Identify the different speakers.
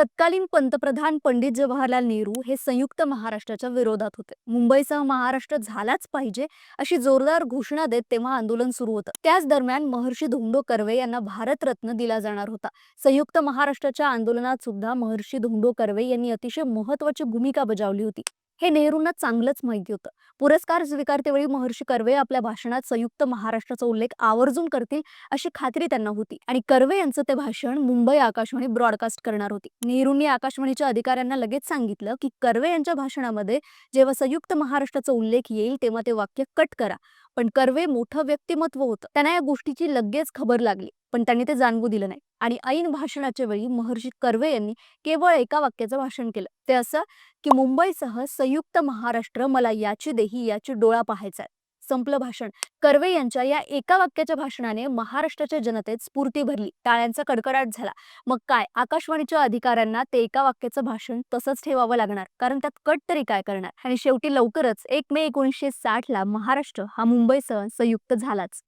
Speaker 1: तत्कालीन पंतप्रधान पंडित जवाहरलाल नेहरू हे संयुक्त महाराष्ट्राच्या विरोधात होते. मुंबईसह महाराष्ट्र झालाच पाहिजे अशी जोरदार घोषणा देत तेव्हा आंदोलन सुरू होतं. त्याच दरम्यान महर्षी धोंडो कर्वे यांना भारतरत्न दिला जाणार होता. संयुक्त महाराष्ट्राच्या आंदोलनात सुद्धा महर्षी धोंडो कर्वे यांनी अतिशय महत्वाची भूमिका बजावली होती. हे नेहरूंना चांगलंच माहिती होतं. पुरस्कार स्वीकारतेवेळी महर्षी कर्वे आपल्या भाषणात संयुक्त महाराष्ट्राचा उल्लेख आवर्जून करतील अशी खात्री त्यांना होती आणि कर्वे यांचं ते भाषण मुंबई आकाशवाणी ब्रॉडकास्ट करणार होती. नेहरूंनी आकाशवाणीच्या अधिकाऱ्यांना लगेच सांगितलं की कर्वे यांच्या भाषणामध्ये जेव्हा संयुक्त महाराष्ट्राचा उल्लेख येईल तेव्हा ते वाक्य कट करा. पण कर्वे मोठं व्यक्तिमत्व होतं. त्यांना या गोष्टीची लगेच खबर लागली पण त्यांनी ते जाणवू दिलं नाही. आणि ऐन भाषणाच्या वेळी महर्षी कर्वे यांनी केवळ एका वाक्याचं भाषण केलं. ते असं की मुंबईसह संयुक्त महाराष्ट्र मला याची देही याची डोळा पाहायचा आहे संपलं भाषण. कर्वे यांच्या या एका वाक्याच्या भाषणाने महाराष्ट्राच्या जनतेत स्फूर्ती भरली. टाळ्यांचा कडकडाट झाला. मग काय? आकाशवाणीच्या अधिकाऱ्यांना ते एका वाक्याचं भाषण तसंच ठेवावं लागणार. कारण त्यात कट तरी काय करणार? आणि शेवटी लवकरच एक मे एकोणीसशे साठ ला महाराष्ट्र हा मुंबईसह संयुक्त झालाच.